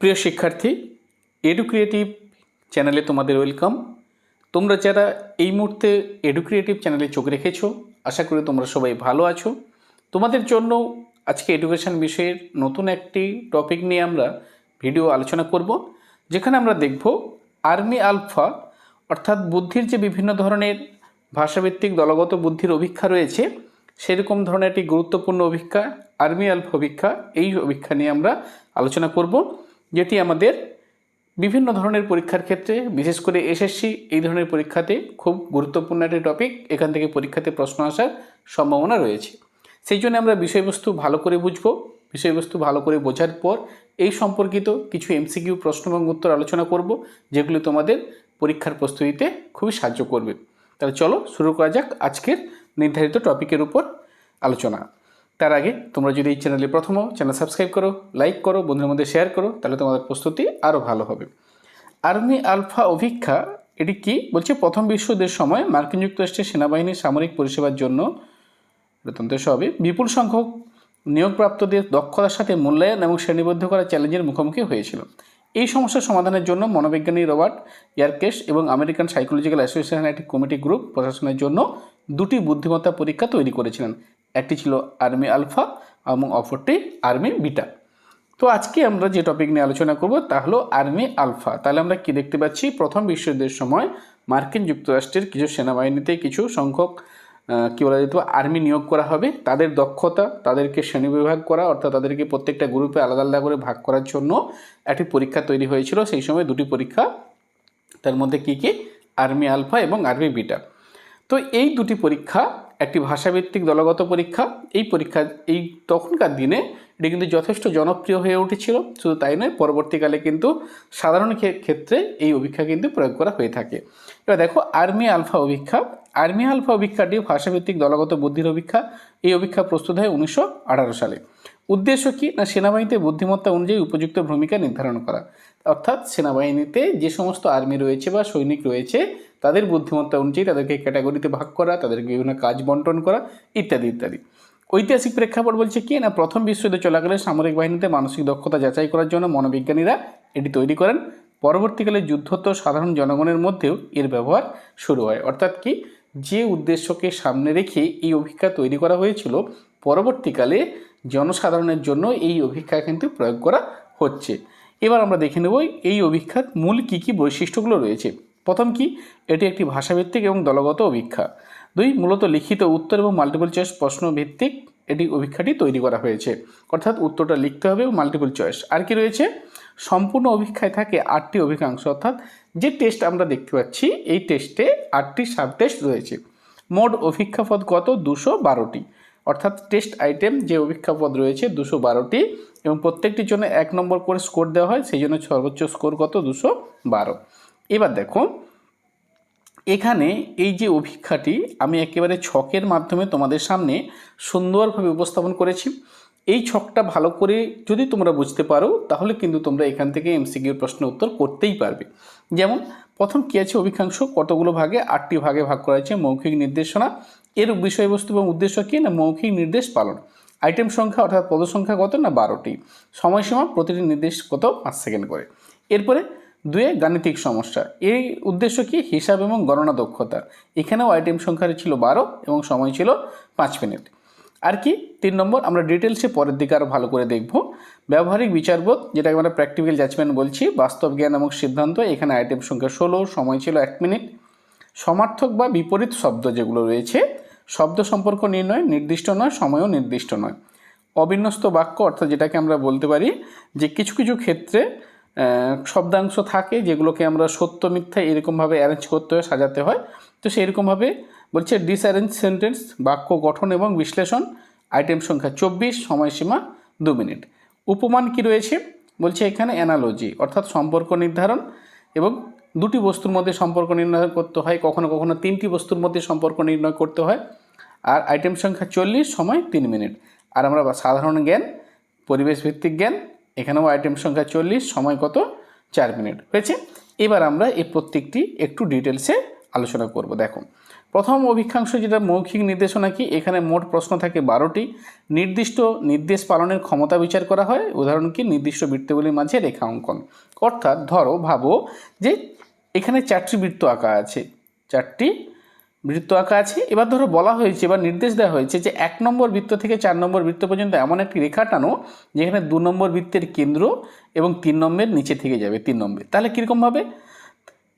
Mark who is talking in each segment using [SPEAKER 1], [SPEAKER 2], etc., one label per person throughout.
[SPEAKER 1] প্রিয় শিক্ষার্থী edu creative চ্যানেলে তোমাদের ওয়েলকাম তোমরা যারা এই মুহূর্তে এডু ক্রিয়েটিভ চ্যানেলে চোখ রেখেছো, আশা করি তোমরা সবাই ভালো আছো। তোমাদের জন্য আজকে এডুকেশন বিষয়ের নতুন একটি টপিক নিয়ে আমরা ভিডিও আলোচনা করব, যেখানে আমরা দেখব আর্মি আলফা অর্থাৎ বুদ্ধির যে বিভিন্ন ধরনের ভাষাভিত্তিক দলগত বুদ্ধির অভিক্ষা রয়েছে, সেরকম ধরনের একটি গুরুত্বপূর্ণ অভিক্ষা আর্মি আলফা অভিক্ষা, এই অভিক্ষা নিয়ে আমরা আলোচনা করব। যেটি আমাদের বিভিন্ন ধরনের পরীক্ষার ক্ষেত্রে, বিশেষ করে এসএসসি, এই ধরনের পরীক্ষাতে খুব গুরুত্বপূর্ণ একটি টপিক এখান থেকে পরীক্ষাতে প্রশ্ন আসার সম্ভাবনা রয়েছে। সেই জন্য আমরা বিষয়বস্তু ভালো করে বুঝব, বিষয়বস্তু ভালো করে বোঝার পর এই সম্পর্কিত কিছু এমসিকিউ প্রশ্ন এবং উত্তর আলোচনা করব, যেগুলো তোমাদের পরীক্ষার প্রস্তুতিতে খুবই সাহায্য করবে। তাহলে চলো শুরু করা যাক আজকের নির্ধারিত টপিকের উপর আলোচনা। তার আগে তোমরা যদি এই চ্যানেলে প্রথম চ্যানেল সাবস্ক্রাইব করো লাইক করো, বন্ধুদের মধ্যে শেয়ার করো, তাহলে তোমাদের প্রস্তুতি আরও ভালো হবে। আর্মি আলফা অভিক্ষা, এটি কি? বলছে, প্রথম বিশ্বযুদ্ধের সময় মার্কিন যুক্তরাষ্ট্রের সেনাবাহিনীর সামরিক পরিষেবার জন্য বেতনতে হবে বিপুল সংখ্যক নিয়োগপ্রাপ্তদের দক্ষতার সাথে মূল্যায়ন এবং শ্রেণীবদ্ধ করা চ্যালেঞ্জের মুখোমুখি হয়েছিল। এই সমস্যার সমাধানের জন্য মনোবিজ্ঞানী রবার্ট ইয়ারকেশ এবং আমেরিকান সাইকোলজিক্যাল অ্যাসোসিয়েশনের একটি কমিটি গ্রুপ প্রশাসনের জন্য দুটি বুদ্ধিমত্তা পরীক্ষা তৈরি করেছিলেন। একটি ছিল আর্মি আলফা এবং অপরটি আর্মি বিটা। তো আজকে আমরা যে টপিক নিয়ে আলোচনা করব তা হলো আর্মি আলফা। তাহলে আমরা কি দেখতে পাচ্ছি? প্রথম বিশ্বযুদ্ধের সময় মার্কিন যুক্তরাষ্ট্রের কিছু সেনাবাহিনীতে কিছু সংখ্যক কী বলা যেত আর্মি নিয়োগ করা হবে। তাদের দক্ষতা, তাদেরকে শ্রেণীবিভাগ করা, অর্থাৎ তাদেরকে প্রত্যেকটা গ্রুপে আলাদা আলাদা করে ভাগ করার জন্য একটি পরীক্ষা তৈরি হয়েছিল। সেই সময় দুটি পরীক্ষা, তার মধ্যে কি কি? আর্মি আলফা এবং আর্মি বিটা। তো এই দুটি পরীক্ষা একটি ভাষাভিত্তিক দলগত পরীক্ষা। এই পরীক্ষা, এই তখনকার দিনে এটি কিন্তু যথেষ্ট জনপ্রিয় হয়ে উঠেছিল। শুধু তাই নয়, পরবর্তীকালে কিন্তু সাধারণ ক্ষে- ক্ষেত্রে এই অভিক্ষা কিন্তু প্রয়োগ করা হয়ে থাকে। এবার দেখো, আর্মি আলফা অভিক্ষা। আর্মি আলফা অভিক্ষাটি ভাষাভিত্তিক দলগত বুদ্ধির অভিক্ষা। এই অভিক্ষা প্রস্তুত হয় উনিশশো আঠারো সালে। উদ্দেশ্য কি? না, সেনাবাহিনীতে বুদ্ধিমত্তা অনুযায়ী উপযুক্ত ভূমিকা নির্ধারণ করা। অর্থাৎ সেনাবাহিনীতে যে সমস্ত আর্মি রয়েছে বা সৈনিক রয়েছে তাদের বুদ্ধিমত্তা অনুযায়ী তাদেরকে ক্যাটাগরিতে ভাগ করা, তাদেরকে বিভিন্ন কাজ বন্টন করা, ইত্যাদি ইত্যাদি। ঐতিহাসিক প্রেক্ষাপট বলছে কি, না, প্রথম বিশ্বযুদ্ধ চলাকালে সামরিক বাহিনীতে মানসিক দক্ষতা যাচাই করার জন্য মনোবিজ্ঞানীরা এটি তৈরি করেন। পরবর্তীকালে যুদ্ধোত্তর সাধারণ জনগণের মধ্যেও এর ব্যবহার শুরু হয়। অর্থাৎ কি, যে উদ্দেশ্যকে সামনে রেখে এই অভিক্ষা তৈরি করা হয়েছিল, পরবর্তীকালে জনসাধারণের জন্য এই অভিক্ষা কিন্তু প্রয়োগ করা হচ্ছে। এবার আমরা দেখে নেব এই অভিক্ষার মূল কী কী বৈশিষ্ট্যগুলো রয়েছে। প্রথম কি? এটি একটি ভাষাভিত্তিক এবং দলগত অভিক্ষা। দুই, মূলত লিখিত উত্তর এবং মাল্টিপল চয়েস প্রশ্ন ভিত্তিক এটি অভিক্ষাটি তৈরি করা হয়েছে। অর্থাৎ উত্তরটা লিখতে হবে এবং মাল্টিপল চয়েস আর কি রয়েছে? সম্পূর্ণ অভিক্ষায় থাকে আটটি অভিকাংশ। অর্থাৎ যে টেস্ট আমরা দেখতে পাচ্ছি, এই টেস্টে আটটি সাব টেস্ট রয়েছে। মোট অভিক্ষাপদ কত? দুশো বারোটি। অর্থাৎ টেস্ট আইটেম যে অভিক্ষাপদ রয়েছে, দুশো বারোটি এবং প্রত্যেকটির জন্য এক নম্বর করে স্কোর দেওয়া হয়, সেই জন্য সর্বোচ্চ স্কোর কত? দুশো বারো। এবার দেখো, এখানে এই যে অভিক্ষাটি আমি একেবারে ছকের মাধ্যমে তোমাদের সামনে সুন্দরভাবে উপস্থাপন করেছি। এই ছকটা ভালো করে যদি তোমরা বুঝতে পারো, তাহলে কিন্তু তোমরা এখান থেকে এমসিকিউর প্রশ্ন উত্তর করতেই পারবে। যেমন, প্রথম কী আছে অভিকাংশ কতগুলো ভাগে? আটটি ভাগে ভাগ করা হয়েছে। মৌখিক নির্দেশনা। এর বিষয়বস্তু এবং উদ্দেশ্য কী? না, মৌখিক নির্দেশ পালন। আইটেম সংখ্যা অর্থাৎ পদসংখ্যা কত? না, বারোটি। সময়সীমা প্রতিটি নির্দেশ কত? পাঁচ সেকেন্ড করে। এরপরে দুয়ে গাণিতিক সমস্যা। এই উদ্দেশ্য কি? হিসাব এবং গণনা দক্ষতা। এখানেও আইটেম সংখ্যা ছিল বারো এবং সময় ছিল পাঁচ মিনিট। আর কি? তিন নম্বর, আমরা ডিটেলসে পরের দিকে আরও ভালো করে দেখব। ব্যবহারিক বিচারবোধ, যেটাকে আমরা প্র্যাকটিক্যাল জাজমেন্ট বলছি, বাস্তব জ্ঞান এবং সিদ্ধান্ত। এখানে আইটেম সংখ্যা ষোলো, সময় ছিল এক মিনিট। সমার্থক বা বিপরীত শব্দ যেগুলো রয়েছে, শব্দ সম্পর্ক নির্ণয় নির্দিষ্ট নয়, সময়ও নির্দিষ্ট নয়। অবিন্যস্ত বাক্য, অর্থাৎ যেটাকে আমরা বলতে পারি যে কিছু কিছু ক্ষেত্রে শব্দাংশ থাকে যেগুলোকে আমরা সত্য, মিথ্যা এরকমভাবে অ্যারেঞ্জ করতে হয়, সাজাতে হয়। তো সেইরকমভাবে বলছে ডিসঅ্যারেঞ্জ সেন্টেন্স বাক্য গঠন এবং বিশ্লেষণ আইটেম সংখ্যা চব্বিশ, সময়সীমা দু মিনিট। উপমান কি রয়েছে? বলছে এখানে অ্যানালজি অর্থাৎ সম্পর্ক নির্ধারণ এবং দুটি বস্তুর মধ্যে সম্পর্ক নির্ণয় করতে হয়। কখনো কখনো তিনটি বস্তুর মধ্যে সম্পর্ক নির্ণয় করতে হয়। আর আইটেম সংখ্যা চল্লিশ, সময় তিন মিনিট। আর আমরা সাধারণ জ্ঞান পরিবেশ ভিত্তিক জ্ঞান এখানেও আইটেম সংখ্যা চল্লিশ, সময় কত? চার মিনিট। হয়েছে? এবার আমরা এই প্রত্যেকটি একটু ডিটেলসে আলোচনা করব। দেখো, প্রথম অভিক্ষাংশ যেটা মৌখিক নির্দেশনা কি? এখানে মোট প্রশ্ন থাকে বারোটি। নির্দিষ্ট নির্দেশ পালনের ক্ষমতা বিচার করা হয়। উদাহরণ কি? নির্দিষ্ট বৃত্তগুলির মাঝে রেখা অঙ্কন। অর্থাৎ ধরো, ভাবো যে এখানে চারটি বৃত্ত আঁকা আছে। চারটি বৃত্ত আঁকা আছে। এবার ধরো বলা হয়েছে বা নির্দেশ দেওয়া হয়েছে যে এক নম্বর বৃত্ত থেকে চার নম্বর বৃত্ত পর্যন্ত এমন একটি রেখা টানো যেখানে দু নম্বর বৃত্তের কেন্দ্র এবং তিন নম্বরের নিচে থেকে যাবে, তিন নম্বর। তাহলে কীরকমভাবে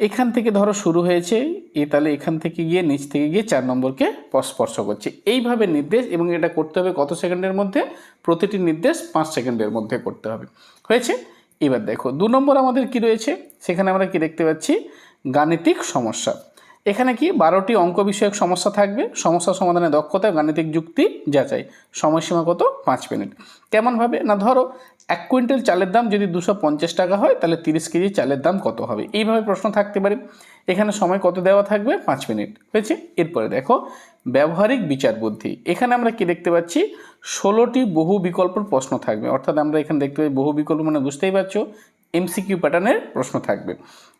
[SPEAKER 1] এখান থেকে ধরো শুরু হয়েছে, এ তাহলে এখান থেকে গিয়ে নিচ থেকে গিয়ে চার নম্বরকে স্পর্শ করছে। এইভাবে নির্দেশ এবং এটা করতে হবে কত সেকেন্ডের মধ্যে? প্রতিটি নির্দেশ পাঁচ সেকেন্ডের মধ্যে করতে হবে। হয়েছে? এবার দেখো, দু নম্বর আমাদের কি রয়েছে? সেখানে আমরা কি দেখতে পাচ্ছি? গাণিতিক সমস্যা। এখানে কি বারোটি অঙ্ক বিষয়ক সমস্যা থাকবে? সমস্যা সমাধানে দক্ষতা গাণিতিক যুক্তি যাচাই। সময়সীমা কত? পাঁচ মিনিট। কেমনভাবে? না, ধরো, এক কুইন্টাল চালের দাম যদি দুশো পঞ্চাশ টাকা হয়, তাহলে তিরিশ কেজি চালের দাম কত হবে? এইভাবে প্রশ্ন থাকতে পারে। এখানে সময় কত দেওয়া থাকবে? পাঁচ মিনিট। হয়েছে? এরপরে দেখো, ব্যবহারিক বিচার বুদ্ধি। এখানে আমরা কি দেখতে পাচ্ছি? ষোলোটি বহু বিকল্পর প্রশ্ন থাকবে। অর্থাৎ আমরা এখানে দেখতে পাই বহু বিকল্প মানে বুঝতেই পারছ? এমসিকিউ প্যাটার্নের প্রশ্ন থাকবে।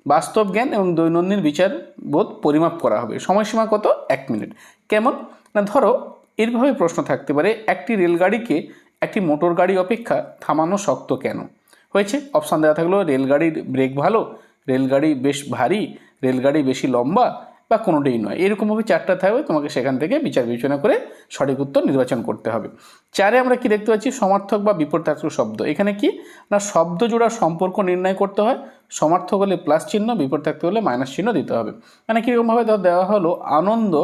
[SPEAKER 1] বাস্তব জ্ঞান এবং দৈনন্দিন বিচার বোধ পরিমাপ করা হবে। সময়সীমা কত? এক মিনিট। কেমন? না, ধরো এরভাবে প্রশ্ন থাকতে পারে, একটি রেলগাড়িকে একটি মোটর গাড়ি অপেক্ষা থামানো শক্ত কেন? হয়েছে? অপশান দেওয়া থাকল, রেলগাড়ির ব্রেক ভালো, রেলগাড়ি বেশ ভারী, রেলগাড়ি বেশি লম্বা বা কোনোটাই নয়। এরকমভাবে চারটা থাকবে, তোমাকে সেখান থেকে বিচার বিবেচনা করে সঠিক উত্তর নির্বাচন করতে হবে। চারে আমরা কি দেখতে পাচ্ছি? সমার্থক বা বিপরীতার্থক শব্দ। এখানে কি? না, শব্দ জোড়ার সম্পর্ক নির্ণয় করতে হয়। সমার্থক হলে প্লাস চিহ্ন, বিপরীতার্থক হলে মাইনাস চিহ্ন দিতে হবে। মানে কীরকমভাবে ধর দেওয়া হলো, আনন্দ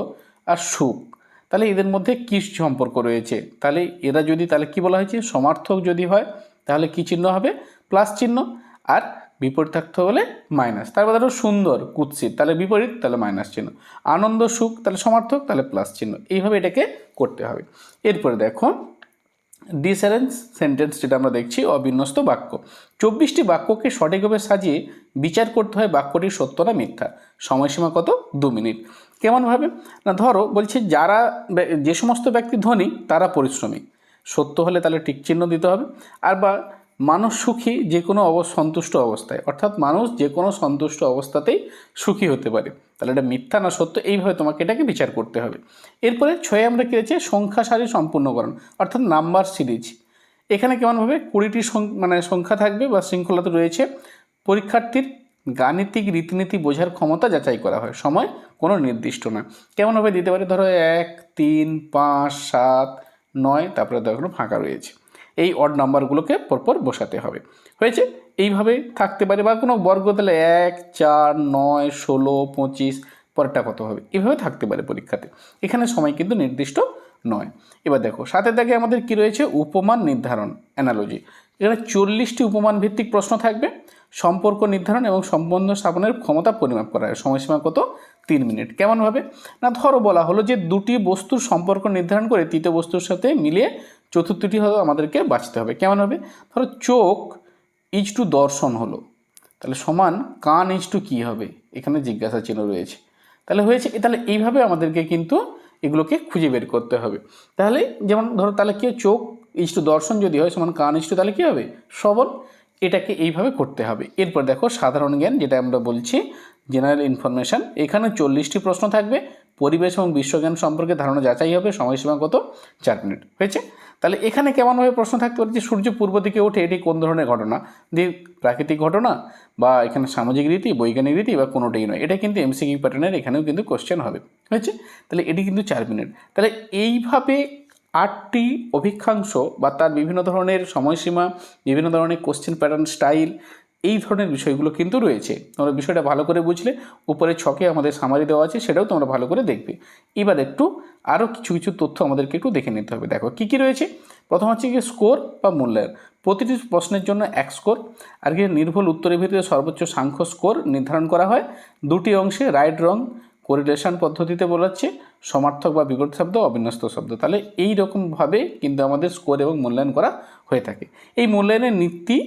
[SPEAKER 1] আর সুখ। তাহলে এদের মধ্যে কী সম্পর্ক রয়েছে? তাহলে এরা যদি, তাহলে কি বলা হয়েছে? সমার্থক যদি হয়, তাহলে কি চিহ্ন হবে? প্লাস চিহ্ন। আর বিপরীতার্থ হলে মাইনাস তারপর ধরো সুন্দর, কুৎসিত, তাহলে বিপরীত, তাহলে মাইনাস চিহ্ন। আনন্দ, সুখ, তাহলে সমার্থক, তাহলে প্লাস চিহ্ন। এইভাবে এটাকে করতে হবে। এরপরে দেখো ডিসঅ্যারেঞ্জ সেন্টেন্স যেটা আমরা দেখছি, অবিন্যস্ত বাক্য। চব্বিশটি বাক্যকে সঠিকভাবে সাজিয়ে বিচার করতে হয় বাক্যটি সত্য না মিথ্যা। সময়সীমা কত? দু মিনিট। কেমনভাবে? না, ধরো বলছে যারা যে সমস্ত ব্যক্তি ধনী, তারা পরিশ্রমী। সত্য হলে তাহলে টিক চিহ্ন দিতে হবে। আর বা মানুষ সুখী যে কোনো অব, সন্তুষ্ট অবস্থায়। অর্থাৎ মানুষ যে কোনো সন্তুষ্ট অবস্থাতেই সুখী হতে পারে। তাহলে এটা মিথ্যা না সত্য, এইভাবে তোমাকে এটাকে বিচার করতে হবে। এরপরে ছয়ে আমরা কী আছে সংখ্যা সারি সম্পূর্ণকরণ, অর্থাৎ নাম্বার সিরিজ। এখানে কেমনভাবে? কুড়িটি মানে সংখ্যা থাকবে বা শৃঙ্খলাতে রয়েছে। পরীক্ষার্থীর গাণিতিক রীতিনীতি বোঝার ক্ষমতা যাচাই করা হয়। সময় কোনো নির্দিষ্ট না। কেমনভাবে দিতে পারে? ধরো এক, তিন, পাঁচ, সাত, নয়, তারপরে দেখো ফাঁকা রয়েছে। এই অড নাম্বারগুলোকে পরপর বসাতে হবে। হয়েছে? এইভাবে থাকতে পারে বা কোনো বর্গ তাহলে এক, চার, নয়, ষোলো, পঁচিশ, পরেরটা কত হবে? এভাবে থাকতে পারে পরীক্ষাতে। এখানে সময় কিন্তু নির্দিষ্ট নয়। এবার দেখো, সাথে থাকে আমাদের কি রয়েছে? উপমান নির্ধারণ অ্যানালজি এখানে চল্লিশটি উপমান ভিত্তিক প্রশ্ন থাকবে। সম্পর্ক নির্ধারণ এবং সম্বন্ধ স্থাপনের ক্ষমতা পরিমাপ করা হয় সময়সীমা কত? তিন মিনিট। কেমনভাবে? না, ধরো বলা হলো যে দুটি বস্তুর সম্পর্ক নির্ধারণ করে তৃতীয় বস্তুর সাথে মিলিয়ে চতুর্থটি হলো আমাদেরকে বাঁচতে হবে। কেমন হবে? ধরো চোখ ইজ টু দর্শন হলো। তাহলে সমান কান ইজ টু কী হবে? এখানে জিজ্ঞাসা চিহ্ন রয়েছে। তাহলে হয়েছে তাহলে এইভাবে আমাদেরকে কিন্তু এগুলোকে খুঁজে বের করতে হবে। তাহলে যেমন ধরো, তাহলে কি চোখ ইজ টু দর্শন যদি হয়, সমান কান ইজ টু তাহলে কী হবে? সবল। এটাকে এইভাবে করতে হবে। এরপর দেখো সাধারণ জ্ঞান, যেটা আমরা বলছি জেনারেল ইনফরমেশান এখানে চল্লিশটি প্রশ্ন থাকবে। পরিবেশ এবং বিশ্বজ্ঞান সম্পর্কে ধারণা যাচাই হবে। সময়সীমা কত? চার মিনিট। হয়েছে? তাহলে এখানে কেমনভাবে প্রশ্ন থাকতে পারে যে সূর্য পূর্ব দিকে ওঠে, এটি কোন ধরনের ঘটনা? দিয়ে প্রাকৃতিক ঘটনা বা এখানে সামাজিক রীতি, বৈজ্ঞানিক রীতি বা কোনোটাই নয়। এটা কিন্তু এমসিকিউ প্যাটার্নের এখানেও কিন্তু কোশ্চেন হবে। হয়েছে? তাহলে এটি কিন্তু চার মিনিট। তাহলে এইভাবে আটটি অভিক্ষাংশ বা তার বিভিন্ন ধরনের সময়সীমা, বিভিন্ন ধরনের কোশ্চেন প্যাটার্ন স্টাইল এই ধরনের বিষয়গুলো কিন্তু রয়েছে। তোমরা বিষয়টা ভালো করে বুঝলে উপরে ছকে আমাদের সামারি দেওয়া আছে, সেটাও তোমরা ভালো করে দেখবে। এবার একটু আরও কিছু কিছু তথ্য আমাদেরকে একটু দেখে নিতে হবে। দেখো, কী কী রয়েছে? প্রথম হচ্ছে কি স্কোর বা মূল্যায়ন। প্রতিটি প্রশ্নের জন্য এক স্কোর আর কি নির্ভুল উত্তরের ভিতরে সর্বোচ্চ সাংখ্য স্কোর নির্ধারণ করা হয়। দুটি অংশে রাইট রং কোরিলেশন পদ্ধতিতে বলাচ্ছে, সমার্থক বা বিপরীত শব্দ, অবিন্যস্ত শব্দ। তাহলে এই রকমভাবে কিন্তু আমাদের স্কোর এবং মূল্যায়ন করা হয়ে থাকে। এই মূল্যায়নের নীতি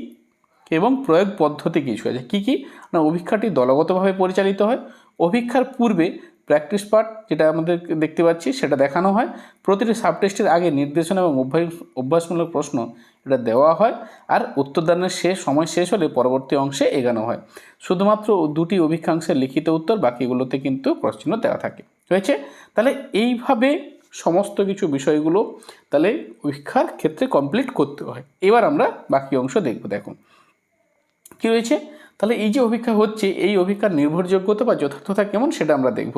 [SPEAKER 1] এবং প্রয়োগ পদ্ধতি কিছু আছে কী কী? না, অভিক্ষাটি দলগতভাবে পরিচালিত হয়। অভিক্ষার পূর্বে প্র্যাকটিস পার্ট যেটা আমাদের দেখতে পাচ্ছি, সেটা দেখানো হয়। প্রতিটি সাবটেস্টের আগে নির্দেশনা এবং অভ্যাস, অভ্যাসমূলক প্রশ্ন এটা দেওয়া হয় আর উত্তরদানের শেষ, সময় শেষ হলে পরবর্তী অংশে এগানো হয়। শুধুমাত্র দুটি অভিক্ষাংশের লিখিত উত্তর, বাকিগুলোতে কিন্তু প্রশ্ন দেওয়া থাকে। হয়েছে? তাহলে এইভাবে সমস্ত কিছু বিষয়গুলো তাহলে পরীক্ষার ক্ষেত্রে কমপ্লিট করতে হয়। এবার আমরা বাকি অংশ দেখব, দেখুন। কী রয়েছে? তাহলে এই যে অভিজ্ঞা হচ্ছে, এই অভিজ্ঞার নির্ভরযোগ্যতা বা যথার্থতা কেমন সেটা আমরা দেখব।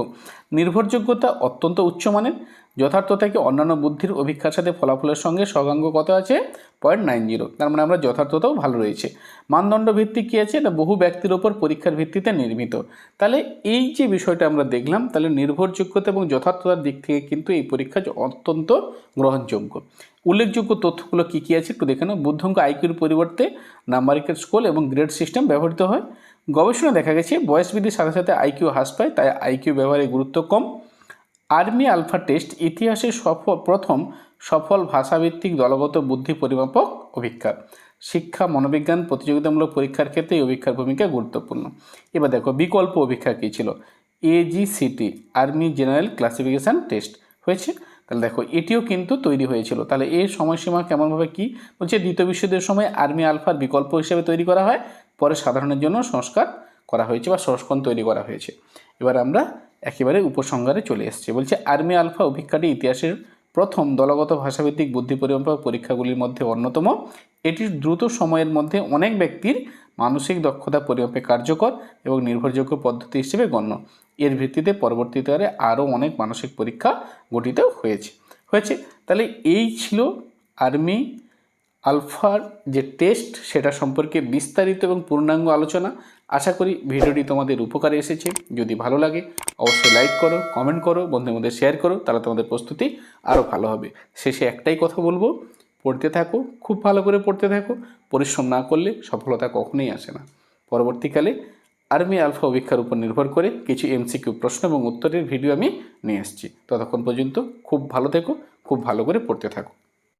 [SPEAKER 1] নির্ভরযোগ্যতা অত্যন্ত উচ্চমানের যথার্থতাকে অন্যান্য বুদ্ধির অভিজ্ঞার সাথে ফলাফলের সঙ্গে সগাঙ্গ কত আছে? Point nine zero. তার মানে আমরা যথার্থতাও ভালো রয়েছে। মানদণ্ড ভিত্তিক কী আছে? না বহু ব্যক্তির ওপর পরীক্ষার ভিত্তিতে নির্মিত। তাহলে এই যে বিষয়টা আমরা দেখলাম, তাহলে নির্ভরযোগ্যতা এবং যথার্থতার দিক থেকে কিন্তু এই পরীক্ষা অত্যন্ত গ্রহণযোগ্য। উল্লেখযোগ্য তথ্যগুলো কী কী আছে একটু দেখে নাও। বুদ্ধাঙ্ক আইকিউর পরিবর্তে নাম্বারিকের স্কুল এবং গ্রেড সিস্টেম ব্যবহৃত হয়। গবেষণা দেখা গেছে বয়স বৃদ্ধির সাথে সাথে আইকিউ হ্রাস পায়, তাই আইকিউ ব্যবহারের গুরুত্ব কম। আর্মি আলফা টেস্ট, ইতিহাসে সফল, প্রথম সফল ভাষাভিত্তিক দলগত বুদ্ধি পরিমাপক অভিজ্ঞা শিক্ষা, মনোবিজ্ঞান প্রতিযোগিতামূলক পরীক্ষার ক্ষেত্রে এই অভিজ্ঞার ভূমিকা গুরুত্বপূর্ণ। এবার দেখো, বিকল্প অভিজ্ঞা কী ছিল? AGCT army general classification test হয়েছে। তাহলে দেখো, এটিও কিন্তু তৈরি হয়েছিল। তাহলে এর সময়সীমা কেমনভাবে কি? বলছে দ্বিতীয় বিশ্বযুদ্ধের সময় আর্মি আলফার বিকল্প হিসেবে তৈরি করা হয়, পরে সাধারণের জন্য সংস্কার করা হয়েছে বা সংস্করণ তৈরি করা হয়েছে। এবার আমরা একেবারে উপসংহারে চলে এসেছি। বলছে আর্মি আলফা অভিজ্ঞাটি ইতিহাসের প্রথম দলগত ভাষাভিত্তিক বুদ্ধি পরিমাপক পরীক্ষাগুলির মধ্যে অন্যতম। এটির দ্রুত সময়ের মধ্যে অনেক ব্যক্তির মানসিক দক্ষতা পরিমাপে কার্যকর এবং নির্ভরযোগ্য পদ্ধতি হিসেবে গণ্য। এর ভিত্তিতে পরবর্তীকালে আরও অনেক মানসিক পরীক্ষা গঠিত হয়েছে। হয়েছে, তাহলে এই ছিল আর্মি আলফার যে টেস্ট, সেটা সম্পর্কে বিস্তারিত এবং পূর্ণাঙ্গ আলোচনা। আশা করি ভিডিওটি তোমাদের উপকারে এসেছে। যদি ভালো লাগে, অবশ্যই লাইক করো, কমেন্ট করো, বন্ধুদের মধ্যে শেয়ার করো, তাহলে তোমাদের প্রস্তুতি আরও ভালো হবে। শেষে একটাই কথা বলব পড়তে থাকো, খুব ভালো করে পড়তে থাকো। পরিশ্রম না করলে সফলতা কখনোই আসে না। পরবর্তীকালে আর্মি আলফা অভিক্ষার উপর নির্ভর করে কিছু এমসিকিউ প্রশ্ন এবং উত্তরের ভিডিও আমি নিয়ে এসেছি ততক্ষণ পর্যন্ত খুব ভালো থেকো, খুব ভালো করে পড়তে থাকো।